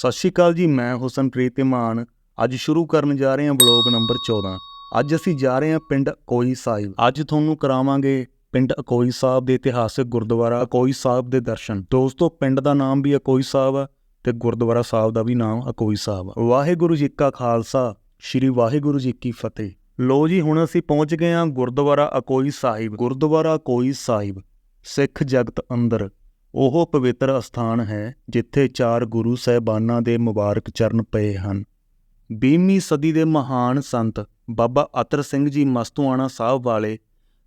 ਸਤਿ ਸ਼੍ਰੀ ਅਕਾਲ ਜੀ, ਮੈਂ ਹੁਸਨਪ੍ਰੀਤ ਇਮਾਨ ਅੱਜ ਸ਼ੁਰੂ ਕਰਨ ਜਾ ਰਹੇ ਹਾਂ ਬਲੌਗ ਨੰਬਰ 14 ਅੱਜ ਅਸੀਂ ਜਾ ਰਹੇ ਹਾਂ ਪਿੰਡ ਅਕੋਈ ਸਾਹਿਬ। ਅੱਜ ਤੁਹਾਨੂੰ ਕਰਾਵਾਂਗੇ ਪਿੰਡ ਅਕੋਈ ਸਾਹਿਬ ਦੇ ਇਤਿਹਾਸਕ ਗੁਰਦੁਆਰਾ, ਅਕੋਈ ਸਾਹਿਬ ਦੇ ਦਰਸ਼ਨ। ਦੋਸਤੋ, ਪਿੰਡ ਦਾ ਨਾਮ ਵੀ ਅਕੋਈ ਸਾਹਿਬ ਆ ਤੇ ਗੁਰਦੁਆਰਾ ਸਾਹਿਬ ਦਾ ਵੀ ਨਾਮ ਅਕੋਈ ਸਾਹਿਬ ਆ। ਵਾਹਿਗੁਰੂ ਜੀ ਕਾ ਖਾਲਸਾ, ਸ੍ਰੀ ਵਾਹਿਗੁਰੂ ਜੀ ਕੀ ਫਤਿਹ। ਲੋ ਜੀ, ਹੁਣ ਅਸੀਂ ਪਹੁੰਚ ਗਏ ਹਾਂ ਗੁਰਦੁਆਰਾ ਅਕੋਈ ਸਾਹਿਬ। ਗੁਰਦੁਆਰਾ ਅਕੋਈ ਸਾਹਿਬ, ਸਿੱਖ ਜਗਤ ਅੰਦਰ। ਉਹ ਪਵਿੱਤਰ ਅਸਥਾਨ ਹੈ ਜਿੱਥੇ ਚਾਰ ਗੁਰੂ ਸਹਿਬਾਨਾਂ ਦੇ ਮੁਬਾਰਕ ਚਰਨ ਪਏ ਹਨ। 20ਵੀਂ ਸਦੀ ਦੇ ਮਹਾਨ ਸੰਤ ਬਾਬਾ ਅਤਰ ਸਿੰਘ ਜੀ ਮਸਤੂਆਣਾ ਸਾਹਿਬ ਵਾਲੇ,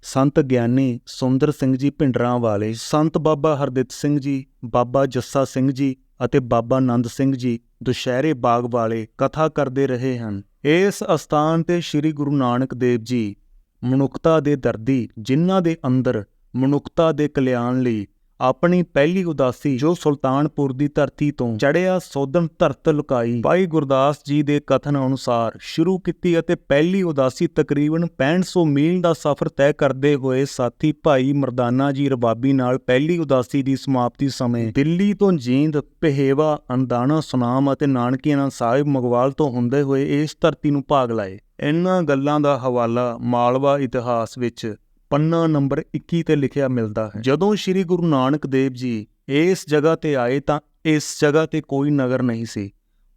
ਸੰਤ ਗਿਆਨੀ ਸੁੰਦਰ ਸਿੰਘ ਜੀ ਭਿੰਡਰਾਂ ਵਾਲੇ, ਸੰਤ ਬਾਬਾ ਹਰਦਿੱਤ ਸਿੰਘ ਜੀ, ਬਾਬਾ ਜੱਸਾ ਸਿੰਘ ਜੀ ਅਤੇ ਬਾਬਾ ਆਨੰਦ ਸਿੰਘ ਜੀ ਦੁਸ਼ਹਿਰੇ ਬਾਗ ਵਾਲੇ ਕਥਾ ਕਰਦੇ ਰਹੇ ਹਨ। ਇਸ ਅਸਥਾਨ ਤੇ ਸ੍ਰੀ ਗੁਰੂ ਨਾਨਕ ਦੇਵ ਜੀ ਮਨੁੱਖਤਾ ਦੇ ਦਰਦੀ ਜਿਨ੍ਹਾਂ ਦੇ ਅੰਦਰ ਮਨੁੱਖਤਾ ਦੇ ਕਲਿਆਣ ਲਈ ਆਪਣੀ ਪਹਿਲੀ ਉਦਾਸੀ ਜੋ ਸੁਲਤਾਨਪੁਰ ਦੀ ਧਰਤੀ ਤੋਂ ਚੜਿਆ ਸੋਧਨ ਧਰਤ ਲੁਕਾਈ, ਭਾਈ ਗੁਰਦਾਸ ਜੀ ਦੇ ਕਥਨ ਅਨੁਸਾਰ ਸ਼ੁਰੂ ਕੀਤੀ ਅਤੇ ਪਹਿਲੀ ਉਦਾਸੀ ਤਕਰੀਬਨ 6500 ਮੀਲ ਦਾ ਸਫ਼ਰ ਤੈਅ ਕਰਦੇ ਹੋਏ ਸਾਥੀ ਭਾਈ ਮਰਦਾਨਾ ਜੀ ਰਬਾਬੀ ਨਾਲ ਪਹਿਲੀ ਉਦਾਸੀ ਦੀ ਸਮਾਪਤੀ ਸਮੇਂ ਦਿੱਲੀ ਤੋਂ ਜੀਂਦ, ਪਹਿੇਵਾ ਅੰਦਾਨਾ ਸੁਨਾਮ ਅਤੇ ਨਾਨਕੀਆਣਾ ਸਾਹਿਬ ਮਗਵਾਲ ਤੋਂ ਹੁੰਦੇ ਹੋਏ ਇਸ ਧਰਤੀ ਨੂੰ ਭਾਗ ਲਾਏ। ਇਹਨਾਂ ਗੱਲਾਂ ਦਾ ਹਵਾਲਾ ਮਾਲਵਾ ਇਤਿਹਾਸ ਵਿੱਚ ਪੰਨਾ ਨੰਬਰ 21 ਤੇ ਲਿਖਿਆ ਮਿਲਦਾ ਹੈ। ਜਦੋਂ ਸ੍ਰੀ ਗੁਰੂ ਨਾਨਕ ਦੇਵ ਜੀ ਇਸ ਜਗ੍ਹਾ ਤੇ ਆਏ ਤਾਂ ਇਸ ਜਗ੍ਹਾ ਤੇ ਕੋਈ ਨਗਰ ਨਹੀਂ ਸੀ।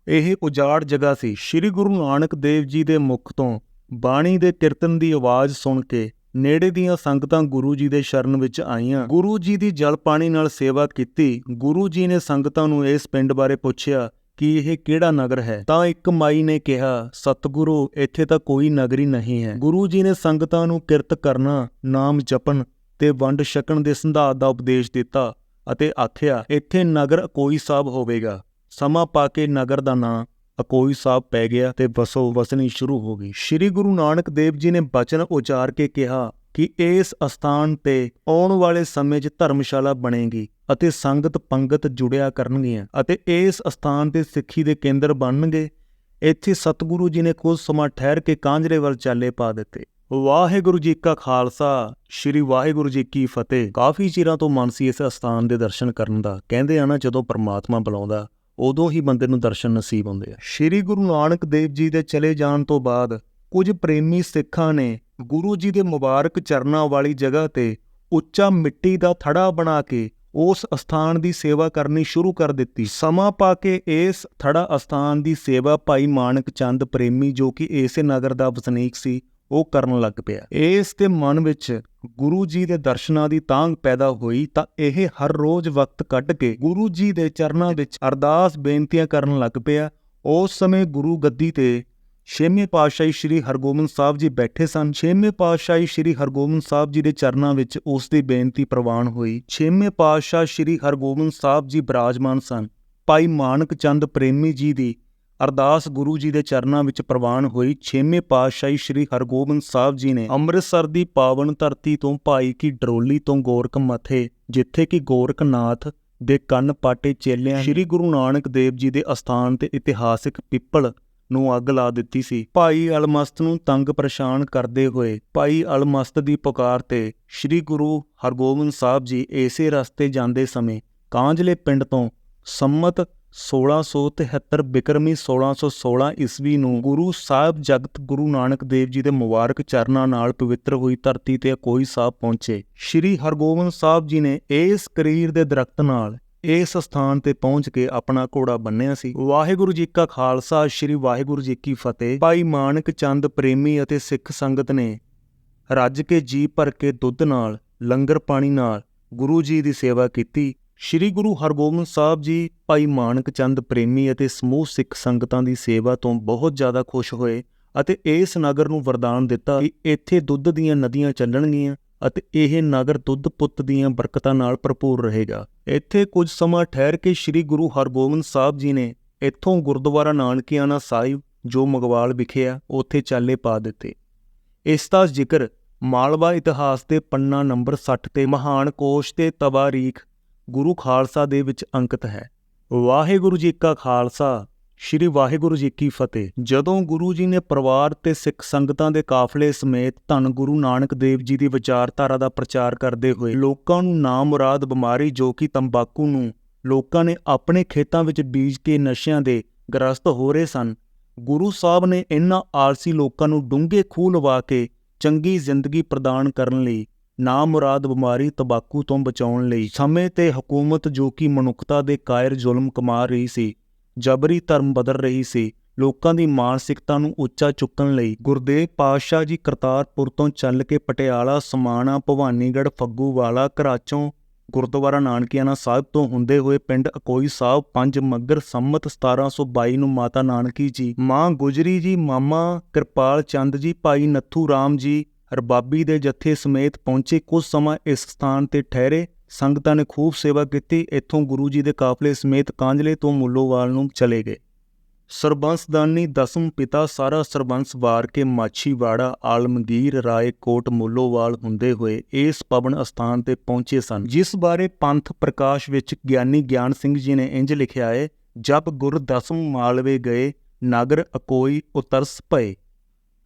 ਇਹ ਉਜਾੜ ਜਗ੍ਹਾ ਸੀ। ਸ੍ਰੀ ਗੁਰੂ ਨਾਨਕ ਦੇਵ ਜੀ ਦੇ ਮੁਖ ਤੋਂ ਬਾਣੀ ਦੇ ਕੀਰਤਨ ਦੀ ਆਵਾਜ਼ ਸੁਣ ਕੇ ਨੇੜੇ ਦੀਆਂ ਸੰਗਤਾਂ ਗੁਰੂ ਜੀ ਦੇ ਸ਼ਰਨ ਵਿੱਚ ਆਈਆਂ। ਗੁਰੂ ਜੀ ਦੀ ਜਲ ਪਾਣੀ ਨਾਲ ਸੇਵਾ ਕੀਤੀ। ਗੁਰੂ ਜੀ ਨੇ ਸੰਗਤਾਂ ਨੂੰ ਇਸ ਪਿੰਡ ਬਾਰੇ ਪੁੱਛਿਆ ਕਿ ਇਹ ਕਿਹੜਾ ਨਗਰ ਹੈ? ਤਾਂ ਇੱਕ ਮਾਈ ਨੇ ਕਿਹਾ, ਸਤਿਗੁਰੂ, ਇੱਥੇ ਤਾਂ ਕੋਈ ਨਗਰੀ ਨਹੀਂ ਹੈ। ਗੁਰੂ ਜੀ ਨੇ ਸੰਗਤਾਂ ਨੂੰ ਕਿਰਤ ਕਰਨਾ, ਨਾਮ ਜਪਣ ਤੇ ਵੰਡ ਛਕਣ ਦੇ ਸੰਧਾਤ ਦਾ ਉਪਦੇਸ਼ ਦਿੱਤਾ ਅਤੇ ਆਖਿਆ, ਇੱਥੇ ਨਗਰ ਅਕੋਈ ਸਾਹਿਬ ਹੋਵੇਗਾ। ਸਮਾਂ ਪਾ ਕੇ ਨਗਰ ਦਾ ਨਾਂ ਅਕੋਈ ਸਾਹਿਬ ਪੈ ਗਿਆ ਤੇ ਵਸੋ ਵਸਣੀ ਸ਼ੁਰੂ ਹੋ ਗਈ। ਸ੍ਰੀ ਗੁਰੂ ਨਾਨਕ ਦੇਵ ਜੀ ਨੇ ਬਚਨ ਉਚਾਰ ਕੇ ਕਿਹਾ ਕਿ ਇਸ ਅਸਥਾਨ ਤੇ ਆਉਣ ਵਾਲੇ ਸਮੇਂ 'ਚ ਧਰਮਸ਼ਾਲਾ ਬਣੇਗੀ ਅਤੇ ਸੰਗਤ ਪੰਗਤ ਜੁੜਿਆ ਕਰਨਗੀਆਂ ਅਤੇ ਇਸ ਅਸਥਾਨ ਤੇ ਸਿੱਖੀ ਦੇ ਕੇਂਦਰ ਬਣਨਗੇ। ਇੱਥੇ ਸਤਿਗੁਰੂ ਜੀ ਨੇ ਕੁਝ ਸਮਾਂ ਠਹਿਰ ਕੇ ਕਾਂਜਰੇ ਵੱਲ ਚਾਲੇ ਪਾ ਦਿੱਤੇ। ਵਾਹਿਗੁਰੂ ਜੀ ਕਾ ਖਾਲਸਾ, ਸ੍ਰੀ ਵਾਹਿਗੁਰੂ ਜੀ ਕੀ ਫਤਿਹ। ਕਾਫੀ ਚਿਰਾਂ ਤੋਂ ਮਨ ਸੀ ਇਸ ਅਸਥਾਨ ਦੇ ਦਰਸ਼ਨ ਕਰਨ ਦਾ ਕਹਿੰਦੇ ਆ ਨਾ, ਜਦੋਂ ਪਰਮਾਤਮਾ ਬੁਲਾਉਂਦਾ, ਉਦੋਂ ਹੀ ਬੰਦੇ ਨੂੰ ਦਰਸ਼ਨ ਨਸੀਬ ਹੁੰਦੇ ਆ। ਸ੍ਰੀ ਗੁਰੂ ਨਾਨਕ ਦੇਵ ਜੀ ਦੇ ਚਲੇ ਜਾਣ ਤੋਂ ਬਾਅਦ ਕੁਝ ਪ੍ਰੇਮੀ ਸਿੱਖਾਂ ਨੇ ਗੁਰੂ ਜੀ ਦੇ ਮੁਬਾਰਕ ਚਰਨਾਂ ਵਾਲੀ ਜਗ੍ਹਾ ਤੇ ਉੱਚਾ ਮਿੱਟੀ ਦਾ ਥੜਾ ਬਣਾ ਕੇ ਉਸ ਅਸਥਾਨ ਦੀ ਸੇਵਾ ਕਰਨੀ ਸ਼ੁਰੂ ਕਰ ਦਿੱਤੀ। ਸਮਾਂ ਪਾ ਕੇ ਇਸ ਥੜਾ ਅਸਥਾਨ ਦੀ ਸੇਵਾ ਭਾਈ ਮਾਨਕ ਚੰਦ ਪ੍ਰੇਮੀ ਜੋ ਕਿ ਇਸੇ ਨਗਰ ਦਾ ਵਸਨੀਕ ਸੀ, ਉਹ ਕਰਨ ਲੱਗ ਪਿਆ। ਇਸ ਤੇ ਮਨ ਵਿੱਚ ਗੁਰੂ ਜੀ ਦੇ ਦਰਸ਼ਨਾਂ ਦੀ ਤਾਂਗ ਪੈਦਾ ਹੋਈ ਤਾਂ ਇਹ ਹਰ ਰੋਜ਼ ਵਕਤ ਕੱਢ ਕੇ ਗੁਰੂ ਜੀ ਦੇ ਚਰਨਾਂ ਵਿੱਚ ਅਰਦਾਸ ਬੇਨਤੀਆਂ ਕਰਨ ਲੱਗ ਪਿਆ। ਉਸ ਸਮੇਂ ਗੁਰੂ ਗੱਦੀ ਤੇ ਛੇਵੇਂ ਪਾਤਸ਼ਾਹੀ ਸ੍ਰੀ ਹਰਗੋਬਿੰਦ ਸਾਹਿਬ ਜੀ ਬੈਠੇ ਸਨ। ਛੇਵੇਂ ਪਾਤਸ਼ਾਹੀ ਸ੍ਰੀ ਹਰਗੋਬਿੰਦ ਸਾਹਿਬ ਜੀ ਦੇ ਚਰਨਾਂ ਵਿੱਚ ਉਸ ਦੀ ਬੇਨਤੀ ਪ੍ਰਵਾਨ ਹੋਈ। ਛੇਵੇਂ ਪਾਤਸ਼ਾਹ ਸ੍ਰੀ ਹਰਗੋਬਿੰਦ ਸਾਹਿਬ ਜੀ ਬਿਰਾਜਮਾਨ ਸਨ। ਭਾਈ ਮਾਨਕ ਚੰਦ ਪ੍ਰੇਮੀ ਜੀ ਦੀ ਅਰਦਾਸ ਗੁਰੂ ਜੀ ਦੇ ਚਰਨਾਂ ਵਿੱਚ ਪ੍ਰਵਾਨ ਹੋਈ। ਛੇਵੇਂ ਪਾਤਸ਼ਾਹੀ ਸ੍ਰੀ ਹਰਗੋਬਿੰਦ ਸਾਹਿਬ ਜੀ ਨੇ ਅੰਮ੍ਰਿਤਸਰ ਦੀ ਪਾਵਨ ਧਰਤੀ ਤੋਂ ਭਾਈ ਕੀ ਡਰੋਲੀ ਤੋਂ ਗੋਰਖ ਮੱਥੇ, ਜਿੱਥੇ ਕਿ ਗੋਰਖਨਾਥ ਦੇ ਕੰਨ ਪਾਟੇ ਚੇਲਿਆਂ ਸ੍ਰੀ ਗੁਰੂ ਨਾਨਕ ਦੇਵ ਜੀ ਦੇ ਅਸਥਾਨ ਤੇ ਇਤਿਹਾਸਿਕ ਪਿੱਪਲ ਨੂੰ ਅੱਗ ਲਾ ਦਿੱਤੀ ਸੀ। ਭਾਈ ਅਲਮਸਤ ਨੂੰ ਤੰਗ ਪਰੇਸ਼ਾਨ ਕਰਦੇ ਹੋਏ ਭਾਈ ਅਲਮਸਤ ਦੀ ਪੁਕਾਰ ਤੇ ਸ੍ਰੀ ਗੁਰੂ ਹਰਗੋਬਿੰਦ ਸਾਹਿਬ ਜੀ ਇਸੇ ਰਸਤੇ ਜਾਂਦੇ ਸਮੇਂ ਕਾਂਝਲੇ ਪਿੰਡ ਤੋਂ ਸੰਮਤ 1673 ਬਿਕਰਮੀ 1616 ਈਸਵੀ ਨੂੰ ਗੁਰੂ ਸਾਹਿਬ ਜਗਤ ਗੁਰੂ ਨਾਨਕ ਦੇਵ ਜੀ ਦੇ ਮੁਬਾਰਕ ਚਰਨਾਂ ਨਾਲ ਪਵਿੱਤਰ ਹੋਈ ਧਰਤੀ ਤੇ ਅਕੋਈ ਸਾਹਿਬ ਪਹੁੰਚੇ। ਸ੍ਰੀ ਹਰਗੋਬਿੰਦ ਸਾਹਿਬ ਜੀ ਨੇ ਇਸ ਕਰੀਰ ਦੇ ਦਰਖਤ ਨਾਲ ਇਸ ਸਥਾਨ ਤੇ ਪਹੁੰਚ ਕੇ ਆਪਣਾ ਘੋੜਾ ਬੰਨਿਆ ਸੀ। ਵਾਹਿਗੁਰੂ ਜੀ ਕਾ ਖਾਲਸਾ, ਸ੍ਰੀ ਵਾਹਿਗੁਰੂ ਜੀ ਕੀ ਫਤਿਹ। ਭਾਈ ਮਾਨਕ ਚੰਦ ਪ੍ਰੇਮੀ ਅਤੇ ਸਿੱਖ ਸੰਗਤ ਨੇ ਰੱਜ ਕੇ ਜੀ ਭਰ ਕੇ ਦੁੱਧ ਨਾਲ, ਲੰਗਰ ਪਾਣੀ ਨਾਲ ਗੁਰੂ ਜੀ ਦੀ ਸੇਵਾ ਕੀਤੀ। ਸ੍ਰੀ ਗੁਰੂ ਹਰਗੋਬਿੰਦ ਸਾਹਿਬ ਜੀ ਭਾਈ ਮਾਨਕ ਚੰਦ ਪ੍ਰੇਮੀ ਅਤੇ ਸਮੂਹ ਸਿੱਖ ਸੰਗਤਾਂ ਦੀ ਸੇਵਾ ਤੋਂ ਬਹੁਤ ਜ਼ਿਆਦਾ ਖੁਸ਼ ਹੋਏ ਅਤੇ ਇਸ ਨਗਰ ਨੂੰ ਵਰਦਾਨ ਦਿੱਤਾ ਕਿ ਇੱਥੇ ਦੁੱਧ ਦੀਆਂ ਨਦੀਆਂ ਚੱਲਣਗੀਆਂ। ਅਤੇ ਇਹ ਨਗਰ ਦੁੱਧ ਪੁੱਤ ਦੀਆਂ ਬਰਕਤਾਂ ਨਾਲ ਭਰਪੂਰ ਰਹੇਗਾ। ਇੱਥੇ ਕੁਝ ਸਮਾਂ ਠਹਿਰ ਕੇ ਸ੍ਰੀ ਗੁਰੂ ਹਰਗੋਬਿੰਦ ਸਾਹਿਬ ਜੀ ਨੇ ਇੱਥੋਂ ਗੁਰਦੁਆਰਾ ਨਾਨਕਿਆਣਾ ਸਾਹਿਬ, ਜੋ ਮਗਵਾਲ ਵਿਖੇ ਆ, ਉੱਥੇ ਚਾਲੇ ਪਾ ਦਿੱਤੇ। ਇਸ ਦਾ ਜ਼ਿਕਰ ਮਾਲਵਾ ਇਤਿਹਾਸ ਦੇ ਪੰਨਾ ਨੰਬਰ 60 ਤੇ ਮਹਾਨ ਕੋਸ਼ ਤੇ ਤਵਾਰੀਖ ਗੁਰੂ ਖਾਲਸਾ ਦੇ ਵਿੱਚ ਅੰਕਿਤ ਹੈ। ਵਾਹਿਗੁਰੂ ਜੀ ਕਾ ਖਾਲਸਾ। ਸ਼੍ਰੀ ਵਾਹਿਗੁਰੂ ਜੀ ਕੀ ਫਤਿਹ। ਜਦੋਂ ਗੁਰੂ ਜੀ ਨੇ ਪਰਿਵਾਰ ਤੇ ਸਿੱਖ ਸੰਗਤਾਂ ਦੇ ਕਾਫਲੇ ਸਮੇਤ ਧੰਨ ਗੁਰੂ ਨਾਨਕ ਦੇਵ ਜੀ ਦੀ ਵਿਚਾਰਧਾਰਾ ਦਾ ਪ੍ਰਚਾਰ ਕਰਦੇ ਹੋਏ ਲੋਕਾਂ ਨੂੰ ਨਾਮੁਰਾਦ ਬਿਮਾਰੀ ਜੋ ਕਿ ਤੰਬਾਕੂ ਨੂੰ ਲੋਕਾਂ ਨੇ ਆਪਣੇ ਖੇਤਾਂ ਵਿੱਚ ਬੀਜ ਕੇ ਨਸ਼ਿਆਂ ਦੇ ਗ੍ਰਸਤ ਹੋ ਰਹੇ ਸਨ, ਗੁਰੂ ਸਾਹਿਬ ਨੇ ਇਹਨਾਂ ਆਲਸੀ ਲੋਕਾਂ ਨੂੰ ਡੂੰਘੇ ਖੂਹ ਲਵਾ ਕੇ ਚੰਗੀ ਜ਼ਿੰਦਗੀ ਪ੍ਰਦਾਨ ਕਰਨ ਲਈ ਨਾ ਮੁਰਾਦ ਬਿਮਾਰੀ ਤਬਾਕੂ ਤੋਂ ਬਚਾਉਣ ਲਈ ਸਮੇਂ ਤੇ ਹਕੂਮਤ ਜੋ ਕਿ ਮਨੁੱਖਤਾ ਦੇ ਕਾਇਰ ਜ਼ੁਲਮ ਕਮਾ ਰਹੀ ਸੀ ਜਬਰੀ ਧਰਮ ਬਦਲ ਰਹੀ ਸੀ। ਲੋਕਾਂ ਦੀ ਮਾਨਸਿਕਤਾ ਨੂੰ ਉੱਚਾ ਚੁੱਕਣ ਲਈ ਗੁਰਦੇਵ ਪਾਤਸ਼ਾਹ ਜੀ ਕਰਤਾਰਪੁਰ ਤੋਂ ਚੱਲ ਕੇ ਪਟਿਆਲਾ, ਸਮਾਣਾ, ਭਵਾਨੀਗੜ੍ਹ, ਫੱਗੂਵਾਲਾ ਕਰਾਚੋਂ ਗੁਰਦੁਆਰਾ ਨਾਨਕਿਆਣਾ ਸਾਹਿਬ ਤੋਂ ਹੁੰਦੇ ਹੋਏ ਪਿੰਡ ਅਕੋਈ ਸਾਹਿਬ ਪੰਜ ਮੱਗਰ ਸੰਮਤ 1722 ਨੂੰ ਮਾਤਾ ਨਾਨਕੀ ਜੀ, ਮਾਂ ਗੁਜਰੀ ਜੀ, ਮਾਮਾ ਕਿਰਪਾਲ ਚੰਦ ਜੀ, ਭਾਈ ਨੱਥੂ ਰਾਮ ਜੀ ਰਬਾਬੀ ਦੇ ਜਥੇ ਸਮੇਤ ਪਹੁੰਚੇ ਕੁਝ ਸਮਾਂ ਇਸ ਸਥਾਨ ਤੇ ਠਹਿਰੇ। ਸੰਗਤਾਂ ਨੇ ਖੂਬ ਸੇਵਾ ਕੀਤੀ, ਇੱਥੋਂ ਗੁਰੂ ਜੀ ਦੇ ਕਾਫਲੇ ਸਮੇਤ ਕਾਂਝਲੇ ਤੋਂ ਮੁੱਲੋਵਾਲ ਨੂੰ ਚਲੇ ਗਏ। ਸਰਬੰਸਦਾਨੀ ਦਸਮ ਪਿਤਾ ਸਾਰਾ ਸਰਬੰਸ ਵਾਰ ਕੇ ਮਾਛੀਵਾੜਾ ਆਲਮਗੀਰ ਰਾਏ ਕੋਟ ਮੁੱਲੋਵਾਲ ਹੁੰਦੇ ਹੋਏ ਇਸ ਪਵਨ ਅਸਥਾਨ ਤੇ ਪਹੁੰਚੇ ਸਨ, ਜਿਸ ਬਾਰੇ ਪੰਥ ਪ੍ਰਕਾਸ਼ ਵਿੱਚ ਗਿਆਨੀ ਗਿਆਨ ਸਿੰਘ ਜੀ ਨੇ ਇੰਜ ਲਿਖਿਆ ਹੈ ਜਬ ਗੁਰ ਦਸਮ ਮਾਲਵੇ ਗਏ, ਨਾਗਰ ਅਕੋਈ ਉਤਰਸ ਪਏ।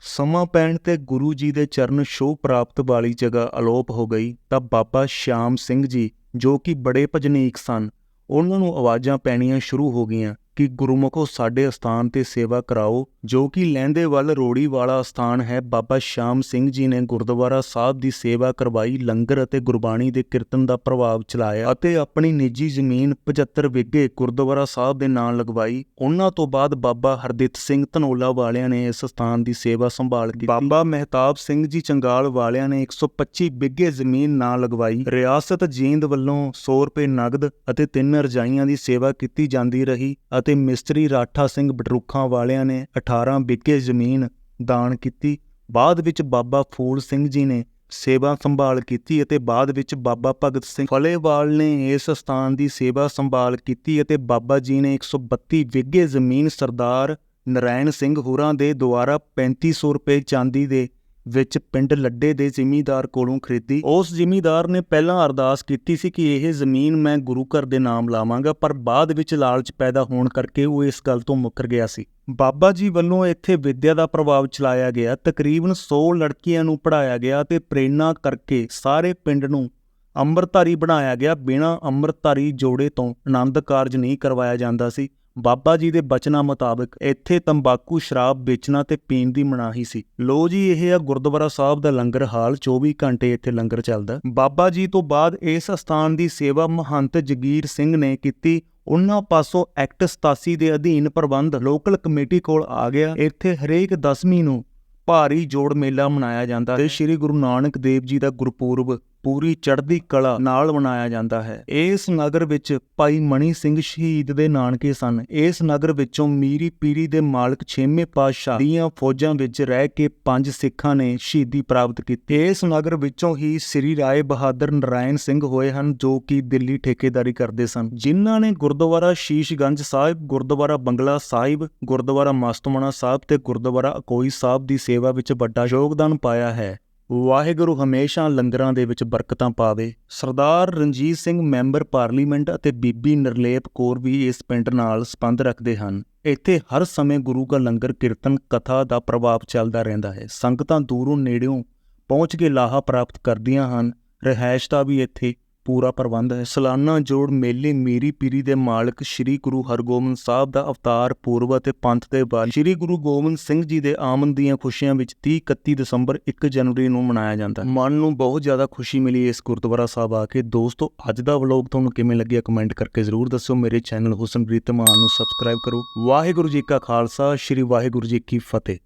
ਸਮਾਂ ਪੈਣ ਤੇ ਗੁਰੂ ਜੀ ਦੇ ਚਰਨ ਛੋਹ ਪ੍ਰਾਪਤ ਵਾਲੀ ਜਗ੍ਹਾ ਅਲੋਪ ਹੋ ਗਈ ਤਾਂ ਬਾਬਾ ਸ਼ਾਮ ਸਿੰਘ ਜੀ, ਜੋ ਕਿ ਬੜੇ ਭਜਨੀਕ ਸਨ, ਉਹਨਾਂ ਨੂੰ ਆਵਾਜ਼ਾਂ ਪੈਣੀਆਂ ਸ਼ੁਰੂ ਹੋ ਗਈਆਂ। ਕਿ ਗੁਰਮੁਖੋ ਸਾਡੇ ਅਸਥਾਨ ਤੇ ਸੇਵਾ ਕਰਾਓ, ਜੋ ਕਿ ਲਹਿੰਦੇ ਵੱਲ ਰੋੜੀ ਵਾਲਾ ਅਸਥਾਨ ਹੈ। ਬਾਬਾ ਸ਼ਾਮ ਸਿੰਘ ਜੀ ਨੇ ਗੁਰਦੁਆਰਾ ਸਾਹਿਬ ਦੀ ਸੇਵਾ ਕਰਵਾਈ, ਲੰਗਰ ਅਤੇ ਗੁਰਬਾਣੀ ਦੇ ਕੀਰਤਨ ਦਾ ਪ੍ਰਭਾਵ ਚਲਾਇਆ ਅਤੇ ਆਪਣੀ ਨਿੱਜੀ ਜ਼ਮੀਨ 75 ਵਿਗੇ ਗੁਰਦੁਆਰਾ ਸਾਹਿਬ ਦੇ ਨਾਂ ਲਗਵਾਈ। ਉਹਨਾਂ ਤੋਂ ਬਾਅਦ ਬਾਬਾ ਹਰਦਿੱਤ ਸਿੰਘ ਧਨੋਲਾ ਵਾਲਿਆਂ ਨੇ ਇਸ ਸਥਾਨ ਦੀ ਸੇਵਾ ਸੰਭਾਲ ਕੀਤੀ। ਬਾਬਾ ਮਹਿਤਾਬ ਸਿੰਘ ਜੀ ਚੰਗਾਲ ਵਾਲਿਆਂ ਨੇ 125 ਵਿਗੇ ਜ਼ਮੀਨ ਨਾਂ ਲਗਵਾਈ। ਰਿਆਸਤ ਜੀਂਦ ਵੱਲੋਂ 100 ਰੁਪਏ ਨਗਦ ਅਤੇ ਤਿੰਨ ਰਜਾਈਆਂ ਦੀ ਸੇਵਾ ਕੀਤੀ ਜਾਂਦੀ ਰਹੀ ਅਤੇ ਮਿਸਤਰੀ ਰਾਠਾ ਸਿੰਘ ਬਟਰੁੱਖਾਂ ਵਾਲਿਆਂ ਨੇ 18 ਵਿਗੇ ਜ਼ਮੀਨ ਦਾਨ ਕੀਤੀ। ਬਾਅਦ ਵਿੱਚ ਬਾਬਾ ਫੂਲ ਸਿੰਘ ਜੀ ਨੇ ਸੇਵਾ ਸੰਭਾਲ ਕੀਤੀ ਅਤੇ ਬਾਅਦ ਵਿੱਚ ਬਾਬਾ ਭਗਤ ਸਿੰਘ ਫਲੇਵਾਲ ਨੇ ਇਸ ਸਥਾਨ ਦੀ ਸੇਵਾ ਸੰਭਾਲ ਕੀਤੀ ਅਤੇ ਬਾਬਾ ਜੀ ਨੇ 132 ਵਿਗੇ ਜ਼ਮੀਨ ਸਰਦਾਰ ਨਰਾਇਣ ਸਿੰਘ ਹੋਰਾਂ ਦੇ ਦੁਆਰਾ 3500 ਰੁਪਏ ਚਾਂਦੀ ਦੇ ਵਿੱਚ ਪਿੰਡ ਲੱਡੇ ਦੇ ਜ਼ਿਮੀਂਦਾਰ ਕੋਲੋਂ ਖਰੀਦੀ। ਉਸ ਜ਼ਿਮੀਂਦਾਰ ਨੇ ਪਹਿਲਾਂ ਅਰਦਾਸ ਕੀਤੀ ਸੀ ਕਿ ਇਹ ਜ਼ਮੀਨ ਮੈਂ ਗੁਰੂ ਘਰ ਦੇ ਨਾਮ ਲਾਵਾਂਗਾ, ਪਰ ਬਾਅਦ ਵਿੱਚ ਲਾਲਚ ਪੈਦਾ ਹੋਣ ਕਰਕੇ ਉਹ ਇਸ ਗੱਲ ਤੋਂ ਮੁੱਕਰ ਗਿਆ ਸੀ। ਬਾਬਾ ਜੀ ਵੱਲੋਂ ਇੱਥੇ ਵਿੱਦਿਆ ਦਾ ਪ੍ਰਭਾਵ ਚਲਾਇਆ ਗਿਆ। ਤਕਰੀਬਨ 100 ਲੜਕੀਆਂ ਨੂੰ ਪੜਾਇਆ ਗਿਆ ਤੇ ਪ੍ਰੇਰਣਾ ਕਰਕੇ ਸਾਰੇ ਪਿੰਡ ਨੂੰ ਅੰਮ੍ਰਿਤਧਾਰੀ ਬਣਾਇਆ ਗਿਆ। ਬਿਨਾਂ ਅੰਮ੍ਰਿਤਧਾਰੀ ਜੋੜੇ ਤੋਂ ਆਨੰਦ ਕਾਰਜ ਨਹੀਂ ਕਰਵਾਇਆ ਜਾਂਦਾ ਸੀ। ਬਾਬਾ ਜੀ ਦੇ ਬਚਨਾਂ ਮੁਤਾਬਕ ਇੱਥੇ ਤੰਬਾਕੂ, ਸ਼ਰਾਬ ਵੇਚਣਾ ਤੇ ਪੀਣ ਦੀ ਮਨਾਹੀ ਸੀ। ਲੋ ਜੀ, ਇਹ ਆ ਗੁਰਦੁਆਰਾ ਸਾਹਿਬ ਦਾ ਲੰਗਰ ਹਾਲ 24 ਘੰਟੇ ਇੱਥੇ ਲੰਗਰ ਚੱਲਦਾ। ਬਾਬਾ ਜੀ ਤੋਂ ਬਾਅਦ ਇਸ ਸਥਾਨ ਦੀ ਸੇਵਾ ਮਹੰਤ ਜਗੀਰ ਸਿੰਘ ਨੇ ਕੀਤੀ। ਉਹਨਾਂ ਪਾਸੋਂ ਐਕਟ 87 ਦੇ ਅਧੀਨ ਪ੍ਰਬੰਧ ਲੋਕਲ ਕਮੇਟੀ ਕੋਲ ਆ ਗਿਆ। ਇੱਥੇ ਹਰੇਕ ਦਸਵੀਂ ਨੂੰ ਭਾਰੀ ਜੋੜ ਮੇਲਾ ਮਨਾਇਆ ਜਾਂਦਾ ਹੈ। ਤੇ ਸ੍ਰੀ ਗੁਰੂ ਨਾਨਕ ਦੇਵ ਜੀ ਦਾ ਗੁਰਪੁਰਬ ਪੂਰੀ ਚੜ੍ਹਦੀ ਕਲਾ ਨਾਲ ਮਨਾਇਆ ਜਾਂਦਾ ਹੈ। ਇਸ ਨਗਰ ਵਿੱਚ ਭਾਈ ਮਣੀ ਸਿੰਘ ਸ਼ਹੀਦ ਦੇ ਨਾਨਕੇ ਸਨ। ਇਸ ਨਗਰ ਵਿੱਚੋਂ ਮੀਰੀ ਪੀਰੀ ਦੇ ਮਾਲਕ ਛੇਵੇਂ ਪਾਤਸ਼ਾਹ ਦੀਆਂ ਫੌਜਾਂ ਵਿੱਚ ਰਹਿ ਕੇ ਪੰਜ ਸਿੱਖਾਂ ਨੇ ਸ਼ਹੀਦੀ ਪ੍ਰਾਪਤ ਕੀਤੀ। ਇਸ ਨਗਰ ਵਿੱਚੋਂ ਹੀ ਸ੍ਰੀ ਰਾਏ ਬਹਾਦਰ ਨਰਾਇਣ ਸਿੰਘ ਹੋਏ ਹਨ, ਜੋ ਕਿ ਦਿੱਲੀ ਠੇਕੇਦਾਰੀ ਕਰਦੇ ਸਨ। ਜਿਨ੍ਹਾਂ ਨੇ ਗੁਰਦੁਆਰਾ ਸ਼ੀਸ਼ਗੰਜ ਸਾਹਿਬ, ਗੁਰਦੁਆਰਾ ਬੰਗਲਾ ਸਾਹਿਬ, ਗੁਰਦੁਆਰਾ ਮਸਤਮਾਣਾ ਸਾਹਿਬ ਤੇ ਗੁਰਦੁਆਰਾ ਅਕੋਈ ਸਾਹਿਬ ਦੀ ਸੇਵਾ ਵਿੱਚ ਵੱਡਾ ਯੋਗਦਾਨ ਪਾਇਆ ਹੈ। ਵਾਹਿਗੁਰੂ ਹਮੇਸ਼ਾ ਲੰਗਰਾਂ ਦੇ ਵਿੱਚ ਬਰਕਤਾਂ ਪਾਵੇ। ਸਰਦਾਰ ਰਣਜੀਤ ਸਿੰਘ ਮੈਂਬਰ ਪਾਰਲੀਮੈਂਟ ਅਤੇ ਬੀਬੀ ਨਰਲੇਪ ਕੌਰ ਵੀ ਇਸ ਪਿੰਡ ਨਾਲ ਸੰਬੰਧ ਰੱਖਦੇ ਹਨ। ਇੱਥੇ ਹਰ ਸਮੇਂ ਗੁਰੂ ਦਾ ਲੰਗਰ, ਕੀਰਤਨ, ਕਥਾ ਦਾ ਪ੍ਰਭਾਵ ਚੱਲਦਾ ਰਹਿੰਦਾ ਹੈ। ਸੰਗਤਾਂ ਦੂਰੋਂ ਨੇੜਿਓਂ ਪਹੁੰਚ ਕੇ ਲਾਹਾ ਪ੍ਰਾਪਤ ਕਰਦੀਆਂ ਹਨ। ਰਹਿائش ਦਾ ਵੀ ਇੱਥੇ ਪੂਰਾ ਪ੍ਰਬੰਧ ਹੈ। ਸਾਲਾਨਾ ਜੋੜ ਮੇਲੇ ਮੀਰੀ ਪੀਰੀ ਦੇ ਮਾਲਕ ਸ੍ਰੀ ਗੁਰੂ ਹਰਗੋਬਿੰਦ ਸਾਹਿਬ ਦਾ ਅਵਤਾਰ ਪੂਰਬ ਅਤੇ ਪੰਥ ਦੇ ਬਾਲ ਸ੍ਰੀ ਗੁਰੂ ਗੋਬਿੰਦ ਸਿੰਘ ਜੀ ਦੇ ਆਮਦ ਦੀਆਂ ਖੁਸ਼ੀਆਂ ਵਿੱਚ 30 31 ਦਸੰਬਰ 1 ਜਨਵਰੀ ਨੂੰ ਮਨਾਇਆ ਜਾਂਦਾ ਹੈ। ਮਨ ਨੂੰ ਬਹੁਤ ਜ਼ਿਆਦਾ ਖੁਸ਼ੀ ਮਿਲੀ ਇਸ ਗੁਰਦੁਆਰਾ ਸਾਹਿਬ ਆ ਕੇ। ਦੋਸਤੋ, ਅੱਜ ਦਾ ਵਲੌਗ ਤੁਹਾਨੂੰ ਕਿਵੇਂ ਲੱਗਿਆ ਕਮੈਂਟ ਕਰਕੇ ਜ਼ਰੂਰ ਦੱਸੋ ਮੇਰੇ ਚੈਨਲ ਹੁਸਨਪ੍ਰੀਤ ਮਾਨ ਨੂੰ ਸਬਸਕ੍ਰਾਈਬ ਕਰੋ। ਵਾਹਿਗੁਰੂ ਜੀ ਕਾ ਖਾਲਸਾ, ਸ੍ਰੀ ਵਾਹਿਗੁਰੂ ਜੀ ਕੀ ਫਤਿਹ।